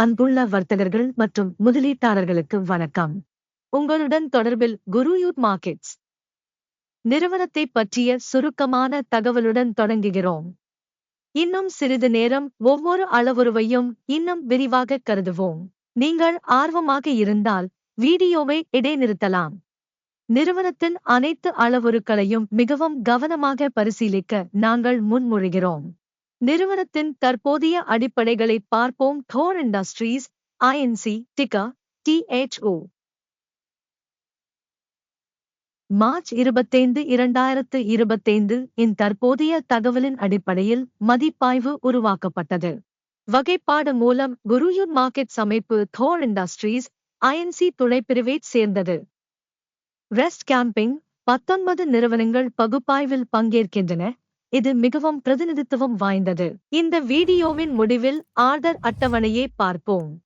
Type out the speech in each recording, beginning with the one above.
அன்புள்ள வர்த்தகர்கள் மற்றும் முதலீட்டாளர்களுக்கு வணக்கம். உங்களுடன் தொடர்பில் குருயூத் மார்க்கெட்ஸ். நிறுவனத்தை பற்றிய சுருக்கமான தகவலுடன் தொடங்குகிறோம். இன்னும் சிறிது நேரம் ஒவ்வொரு அளவுருவையும் இன்னும் விரிவாக கருதுவோம். நீங்கள் ஆர்வமாக இருந்தால் வீடியோவை இடைநிறுத்தலாம். நிறுவனத்தின் அனைத்து அளவுருக்களையும் மிகவும் கவனமாக பரிசீலிக்க நாங்கள் முன்மொழிகிறோம். நிறுவனத்தின் தற்போதைய அடிப்படைகளை பார்ப்போம். தோர் இண்டஸ்ட்ரீஸ் ஐஎன்சி டிகா டிஎச்ஓ மார்ச் இருபத்தைந்து இரண்டாயிரத்து இருபத்தைந்து இன் தற்போதைய தகவலின் அடிப்படையில் மதிப்பாய்வு உருவாக்கப்பட்டது. வகைப்பாடு மூலம் குருயூர் மார்க்கெட்ஸ் அமைப்பு தோர் இண்டஸ்ட்ரீஸ் ஐஎன்சி துணைப்பிரிவைச் சேர்ந்தது. ரெஸ்ட் கேம்பிங் பத்தொன்பது நிறுவனங்கள் பகுப்பாய்வில் பங்கேற்கின்றன. இது மிகவும் பிரதிநிதித்துவம் வாய்ந்தது. இந்த வீடியோவின் முடிவில் ஆர்டர் அட்டவணையை பார்ப்போம்.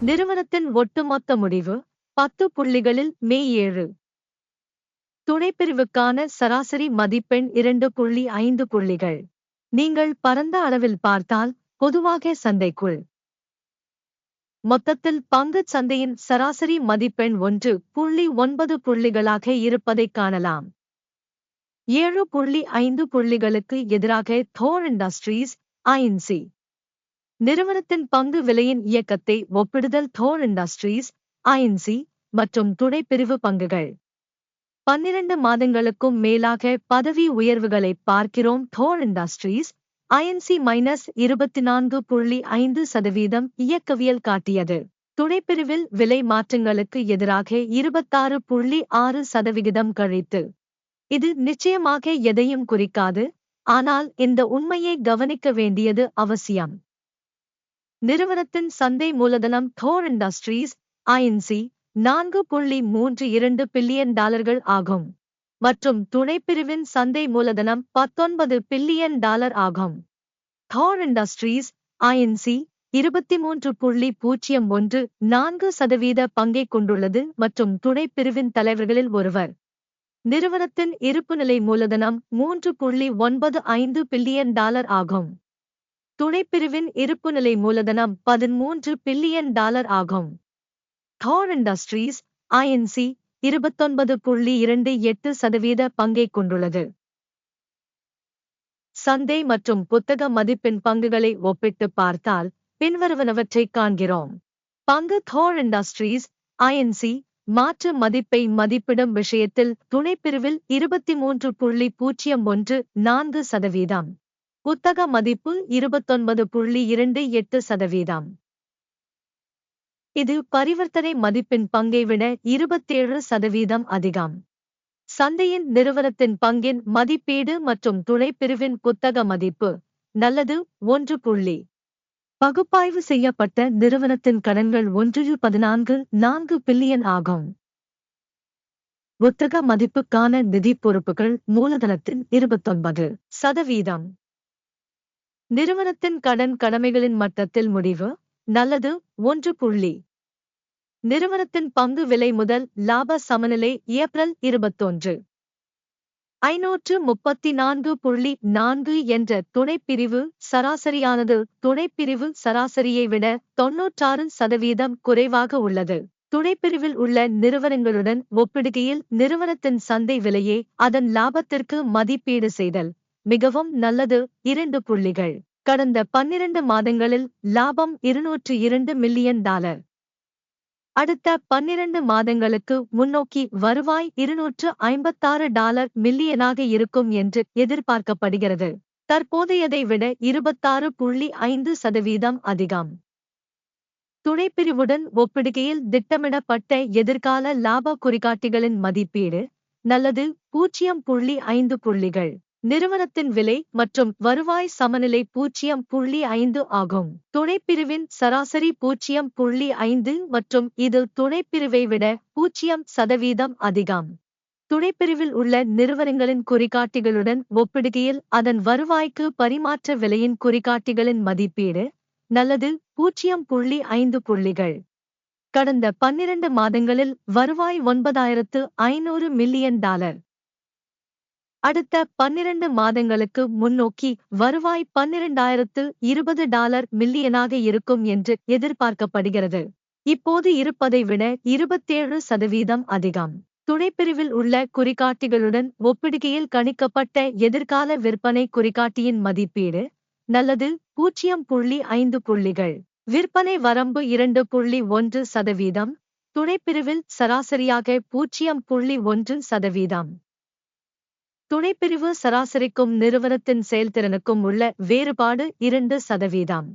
நிறுவனத்தின் ஒட்டுமொத்த முடிவு பத்து புள்ளிகளில் மே ஏழு. துணைப்பிரிவுக்கான சராசரி மதிப்பெண் இரண்டு புள்ளி ஐந்து புள்ளிகள். நீங்கள் பரந்த அளவில் பார்த்தால் பொதுவாக சந்தைக்குள். மொத்தத்தில் பங்கு சந்தையின் சராசரி மதிப்பெண் ஒன்று புள்ளி ஒன்பது புள்ளிகளாக இருப்பதைக் காணலாம். ஏழு புள்ளி ஐந்து புள்ளிகளுக்கு எதிராக தோர் இண்டஸ்ட்ரீஸ் ஐஎன்சி நிறுவனத்தின் பங்கு விலையின் இயக்கத்தை ஒப்பிடுதல் தோர் இண்டஸ்ட்ரீஸ் ஐஎன்சி மற்றும் துணைப்பிரிவு பங்குகள். பன்னிரண்டு மாதங்களுக்கும் மேலாக பதவி உயர்வுகளை பார்க்கிறோம் தோர் இண்டஸ்ட்ரீஸ் ஐஎன்சி மைனஸ் இருபத்தி நான்கு புள்ளி ஐந்து சதவீதம் இயக்கவியல் காட்டியது. துணைப்பிரிவில் விலை மாற்றங்களுக்கு எதிராக இருபத்தாறு புள்ளி ஆறு சதவிகிதம் கழித்து இது நிச்சயமாக எதையும் குறிக்காது ஆனால் இந்த உண்மையை கவனிக்க வேண்டியது அவசியம். நிறுவனத்தின் சந்தை மூலதனம் தோர் இண்டஸ்ட்ரீஸ் ஐஎன்சி நான்கு புள்ளி மூன்று இரண்டு பில்லியன் டாலர்கள் ஆகும் மற்றும் துணைப்பிரிவின் சந்தை மூலதனம் பத்தொன்பது பில்லியன் டாலர் ஆகும். தோர் இண்டஸ்ட்ரீஸ் ஐஎன்சி இருபத்தி மூன்று புள்ளி பூஜ்ஜியம் ஒன்று நான்கு சதவீத பங்கை கொண்டுள்ளது மற்றும் துணைப்பிரிவின் தலைவர்களில் ஒருவர். நிறுவனத்தின் இருப்புநிலை மூலதனம் மூன்று புள்ளி ஒன்பது ஐந்து பில்லியன் டாலர் ஆகும். துணைப்பிரிவின் இருப்புநிலை மூலதனம் பதிமூன்று பில்லியன் டாலர் ஆகும். தார் இண்டஸ்ட்ரீஸ் ஐஎன்சி இருபத்தொன்பது புள்ளி இரண்டு எட்டு சதவீத பங்கை கொண்டுள்ளது. சந்தை மற்றும் புத்தக மதிப்பின் பங்குகளை ஒப்பிட்டு பார்த்தால் பின்வருவனவற்றை காண்கிறோம். பங்கு தோர் இண்டஸ்ட்ரீஸ் ஐஎன்சி மாற்று மதிப்பை மதிப்பிடும் விஷயத்தில் துணைப்பிரிவில் இருபத்தி மூன்று புள்ளி பூஜ்ஜியம் ஒன்று நான்கு சதவீதம். புத்தக மதிப்பு இருபத்தொன்பது புள்ளி இரண்டு எட்டு சதவீதம். இது பரிவர்த்தனை மதிப்பின் பங்கை விட இருபத்தேழு சதவீதம் அதிகம். சந்தையின் நிறுவனத்தின் பங்கின் மதிப்பீடு மற்றும் துணைப்பிரிவின் புத்தக மதிப்பு நல்லது ஒன்று புள்ளி பகுப்பாய்வு செய்யப்பட்ட நிறுவனத்தின் கடன்கள் ஒன்று பதினான்கு நான்கு பில்லியன் ஆகும். புத்தக மதிப்புக்கான நிதி பொறுப்புகள் மூலதனத்தின் இருபத்தொன்பது சதவீதம். நிறுவனத்தின் கடன் கடமைகளின் மட்டத்தில் முடிவு நல்லது ஒன்று புள்ளி. நிறுவனத்தின் பங்கு விலை முதல் லாப சமநிலை ஏப்ரல் இருபத்தொன்று. ஐநூற்று முப்பத்தி நான்கு புள்ளி நான்கு என்ற துணைப்பிரிவு சராசரியானது. துணைப்பிரிவு சராசரியை விட தொன்னூற்றாறு சதவீதம் குறைவாக உள்ளது. துணைப்பிரிவில் உள்ள நிறுவனங்களுடன் ஒப்பிடுகையில் நிறுவனத்தின் சந்தை விலையை அதன் லாபத்திற்கு மதிப்பீடு செய்தல் மிகவும் நல்லது. இரண்டு புள்ளிகள். கடந்த பன்னிரண்டு மாதங்களில் லாபம் இருநூற்று இரண்டு மில்லியன் டாலர். அடுத்த பன்னிரண்டு மாதங்களுக்கு முன்னோக்கி வருவாய் இருநூற்று ஐம்பத்தாறு டாலர் மில்லியனாக இருக்கும் என்று எதிர்பார்க்கப்படுகிறது. தற்போதையதை விட இருபத்தாறு புள்ளி ஐந்து சதவீதம் அதிகம். துணைப்பிரிவுடன் ஒப்பிடுகையில் திட்டமிடப்பட்ட எதிர்கால லாப குறிகாட்டிகளின் மதிப்பீடு நல்லது பூஜ்ஜியம் புள்ளி ஐந்து புள்ளிகள். நிறுவனத்தின் விலை மற்றும் வருவாய் சமநிலை பூஜ்ஜியம் புள்ளி ஐந்து ஆகும். துணைப்பிரிவின் சராசரி பூஜ்ஜியம் புள்ளி ஐந்து மற்றும் இது துணைப்பிரிவை விட பூஜ்ஜியம் சதவீதம் அதிகம். துணைப்பிரிவில் உள்ள நிறுவனங்களின் குறிகாட்டிகளுடன் ஒப்பிடுகையில் அதன் வருவாய்க்கு பரிமாற்ற விலையின் குறிகாட்டிகளின் மதிப்பீடு நல்லது பூஜ்ஜியம் புள்ளி ஐந்து புள்ளிகள். கடந்த பன்னிரண்டு மாதங்களில் வருவாய் ஒன்பதாயிரத்து ஐநூறு மில்லியன் டாலர். அடுத்த பன்னிரண்டு மாதங்களுக்கு முன்னோக்கி வருவாய் பன்னிரண்டாயிரத்து இருபது டாலர் மில்லியனாக இருக்கும் என்று எதிர்பார்க்கப்படுகிறது. இப்போது இருப்பதை விட இருபத்தேழு சதவீதம் அதிகம். துணைப்பிரிவில் உள்ள குறிகாட்டிகளுடன் ஒப்பிடுகையில் கணிக்கப்பட்ட எதிர்கால விற்பனை குறிகாட்டியின் மதிப்பீடு நல்லது பூஜ்ஜியம் புள்ளி ஐந்து புள்ளிகள். விற்பனை வரம்பு இரண்டு புள்ளி ஒன்று சதவீதம். துணைப்பிரிவில் சராசரியாக பூஜ்ஜியம் புள்ளி ஒன்று சதவீதம். துணைப்பிரிவு சராசரிக்கும் நிறுவனத்தின் செயல்திறனுக்கும் உள்ள வேறுபாடு இரண்டு சதவீதம்.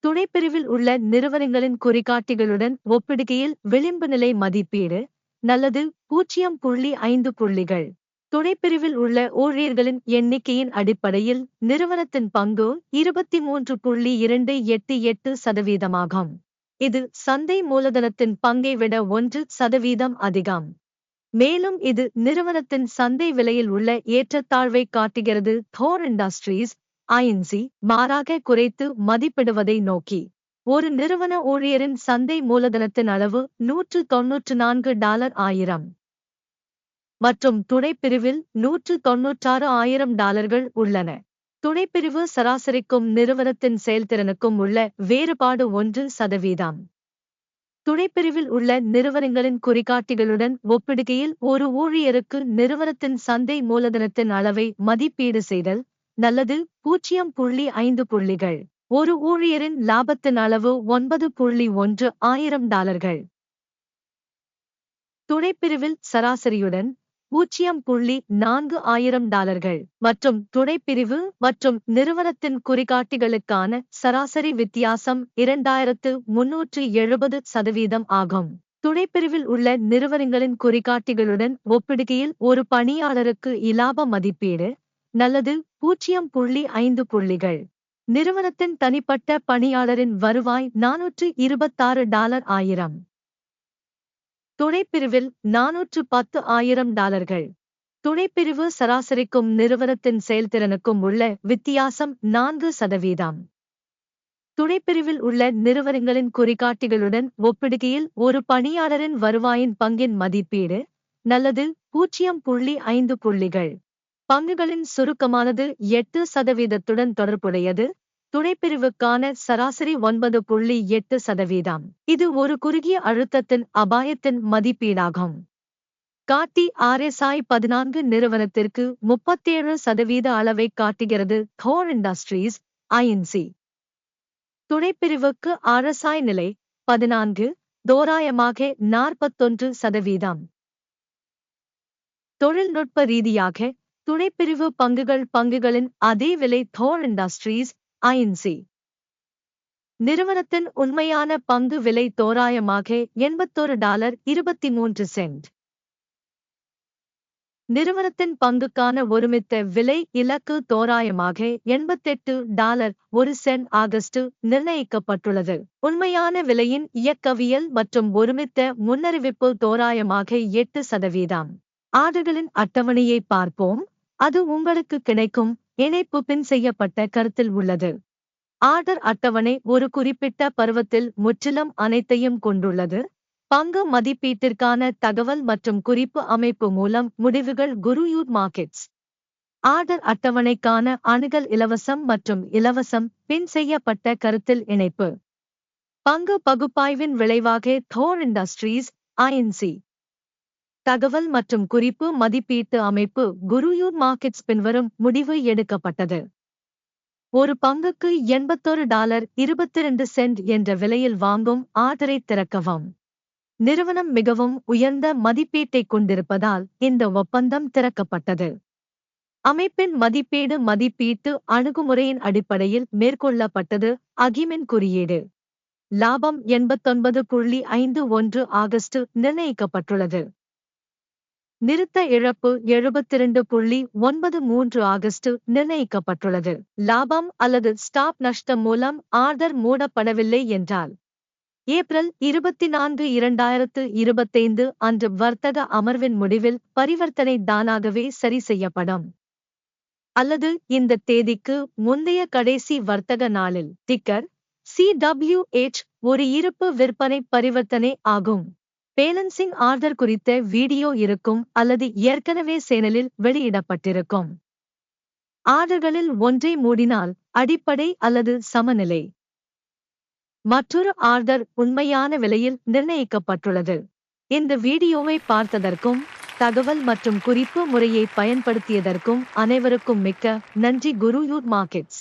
துணைப்பிரிவில் உள்ள நிறுவனங்களின் குறிகாட்டிகளுடன் ஒப்பிடுகையில் விளிம்பு நிலை மதிப்பீடு நல்லது பூஜ்ஜியம் புள்ளி ஐந்து புள்ளிகள். துணைப்பிரிவில் உள்ள ஊழியர்களின் எண்ணிக்கையின் அடிப்படையில் நிறுவனத்தின் பங்கு இருபத்தி மூன்று புள்ளி இரண்டு எட்டு எட்டு சதவீதமாகும். இது சந்தை மூலதனத்தின் பங்கை விட ஒன்று சதவீதம் அதிகம். மேலும் இது நிறுவனத்தின் சந்தை விலையில் உள்ள ஏற்றத்தாழ்வை காட்டுகிறது. தோர் இண்டஸ்ட்ரீஸ் ஐஎன்சி மாறாக குறைத்து மதிப்பிடுவதை நோக்கி ஒரு நிறுவன ஊழியரின் சந்தை மூலதனத்தின் அளவு நூற்று தொன்னூற்று நான்கு டாலர் ஆயிரம் மற்றும் துணைப்பிரிவில் நூற்று தொன்னூற்றாறு ஆயிரம் டாலர்கள் உள்ளன. துணைப்பிரிவு சராசரிக்கும் நிறுவனத்தின் செயல்திறனுக்கும் உள்ள வேறுபாடு ஒன்று சதவீதம். துணைப்பிரிவில் உள்ள நிறுவனங்களின் குறிகாட்டிகளுடன் ஒப்பிடுகையில் ஒரு ஊழியருக்கு நிறுவனத்தின் சந்தை மூலதனத்தின் அளவை மதிப்பீடு செய்தல் நல்லது. பூஜ்ஜியம் புள்ளி ஐந்து புள்ளிகள். ஒரு ஊழியரின் லாபத்தின் அளவு ஒன்பது புள்ளி ஒன்று ஆயிரம் டாலர்கள். துணைப்பிரிவில் சராசரியுடன் பூஜ்ஜியம் புள்ளி நான்கு ஆயிரம் டாலர்கள் மற்றும் துணைப்பிரிவு மற்றும் நிறுவனத்தின் குறிகாட்டிகளுக்கான சராசரி வித்தியாசம் இரண்டாயிரத்து முன்னூற்று எழுபது சதவீதம் ஆகும். துணைப்பிரிவில் உள்ள நிறுவனங்களின் குறிகாட்டிகளுடன் ஒப்பிடுகையில் ஒரு பணியாளருக்கு இலாப மதிப்பீடு நல்லது பூஜ்ஜியம் புள்ளி ஐந்து புள்ளிகள். நிறுவனத்தின் தனிப்பட்ட பணியாளரின் வருவாய் நானூற்று இருபத்தாறு டாலர் ஆயிரம். துணைப்பிரிவில் நானூற்று பத்து ஆயிரம் டாலர்கள். துணைப்பிரிவு சராசரிக்கும் நிறுவனத்தின் செயல்திறனுக்கும் உள்ள வித்தியாசம் நான்கு சதவீதம். துணைப்பிரிவில் உள்ள நிறுவனங்களின் குறிகாட்டிகளுடன் ஒப்பிடுகையில் ஒரு பணியாளரின் வருவாயின் பங்கின் மதிப்பீடு நல்லது பூஜ்ஜியம் புள்ளி ஐந்து புள்ளிகள். பங்குகளின் சுருக்கமானது எட்டு சதவீதத்துடன் தொடர்புடையது துணைப்பிரிவுக்கான சராசரி ஒன்பது புள்ளி எட்டு சதவீதம். இது ஒரு குறுகிய அழுத்தத்தின் அபாயத்தின் மதிப்பீடாகும். காட்டி ஆர்எஸ்ஐ பதினான்கு நிறுவனத்திற்கு முப்பத்தேழு சதவீத அளவை காட்டுகிறது கோர் இண்டஸ்ட்ரீஸ் ஐஎன்சி துணைப்பிரிவுக்கு ஆர்எஸ்ஐ நிலை பதினான்கு தோராயமாக நாற்பத்தொன்று சதவீதம். தொழில்நுட்ப ரீதியாக துணைப்பிரிவு பங்குகள் பங்குகளின் அதே விலை தோர் இண்டஸ்ட்ரீஸ் ஐஎன்சி நிறுவனத்தின் உண்மையான பங்கு விலை தோராயமாக எண்பத்தோரு டாலர் இருபத்தி மூன்று சென்ட். நிறுவனத்தின் பங்குக்கான ஒருமித்த விலை இலக்கு தோராயமாக எண்பத்தெட்டு டாலர் ஒரு சென்ட் ஆகஸ்ட் நிர்ணயிக்கப்பட்டுள்ளது. உண்மையான விலையின் இயக்கவியல் மற்றும் ஒருமித்த முன்னறிவிப்பு தோராயமாக எட்டு சதவீதம். ஆர்டர்களின் அட்டவணையை பார்ப்போம். அது உங்களுக்கு கிடைக்கும். இணைப்பு பின் செய்யப்பட்ட கருத்தில் உள்ளது. ஆர்டர் அட்டவணை ஒரு குறிப்பிட்ட பருவத்தில் முற்றிலும் அனைத்தையும் கொண்டுள்ளது. பங்கு மதிப்பீட்டிற்கான தகவல் மற்றும் குறிப்பு அமைப்பு மூலம் முடிவுகள் குருயூர் மார்க்கெட்ஸ். ஆர்டர் அட்டவணைக்கான அணுகல் இலவசம் மற்றும் இலவசம் பின் செய்யப்பட்ட கருத்தில் இணைப்பு. பங்கு பகுப்பாய்வின் விளைவாக தோர் இண்டஸ்ட்ரீஸ் ஐஎன்சி தகவல் மற்றும் குறிப்பு மதிப்பீட்டு அமைப்பு குருயூர் மார்க்கெட்ஸ் பின்வரும் முடிவு எடுக்கப்பட்டது. ஒரு பங்குக்கு எண்பத்தொரு டாலர் இருபத்தி ரெண்டு சென்ட் என்ற விலையில் வாங்கும் ஆர்டரை திறக்கவும். நிறுவனம் மிகவும் உயர்ந்த மதிப்பீட்டை கொண்டிருப்பதால் இந்த ஒப்பந்தம் திறக்கப்பட்டது. அமைப்பின் மதிப்பீடு மதிப்பீட்டு அணுகுமுறையின் அடிப்படையில் மேற்கொள்ளப்பட்டது அகிமின் குறியீடு. லாபம் எண்பத்தொன்பது புள்ளி ஐந்து ஒன்று ஆகஸ்ட் நிர்ணயிக்கப்பட்டுள்ளது. நிறுத்த இழப்பு எழுபத்திரண்டு புள்ளி ஒன்பது மூன்று ஆகஸ்ட் நிர்ணயிக்கப்பட்டுள்ளது. லாபம் அல்லது ஸ்டாப் நஷ்டம் மூலம் ஆர்டர் மூடப்படவில்லை என்றால் ஏப்ரல் இருபத்தி நான்கு இரண்டாயிரத்து இருபத்தைந்து அன்று வர்த்தக அமர்வின் முடிவில் பரிவர்த்தனை தானாகவே சரி செய்யப்படும். அல்லது இந்த தேதிக்கு முந்தைய கடைசி வர்த்தக நாளில் டிக்கர் சிடபிள்யூஎச் ஒரு இருப்பு விற்பனை பரிவர்த்தனை ஆகும். பேலன்சிங் ஆர்டர் குறித்த வீடியோ இருக்கும் அல்லது ஏற்கனவே சேனலில் வெளியிடப்பட்டிருக்கும். ஆர்டர்களில் ஒன்றை மூடினால் அடிப்படை அல்லது சமநிலை. மற்றொரு ஆர்டர் உண்மையான விலையில் நிர்ணயிக்கப்பட்டுள்ளது. இந்த வீடியோவை பார்த்ததற்கும் தகவல் மற்றும் குறிப்பு முறையை பயன்படுத்தியதற்கும் அனைவருக்கும் மிக்க நன்றி குரு யூர் மார்க்கெட்ஸ்.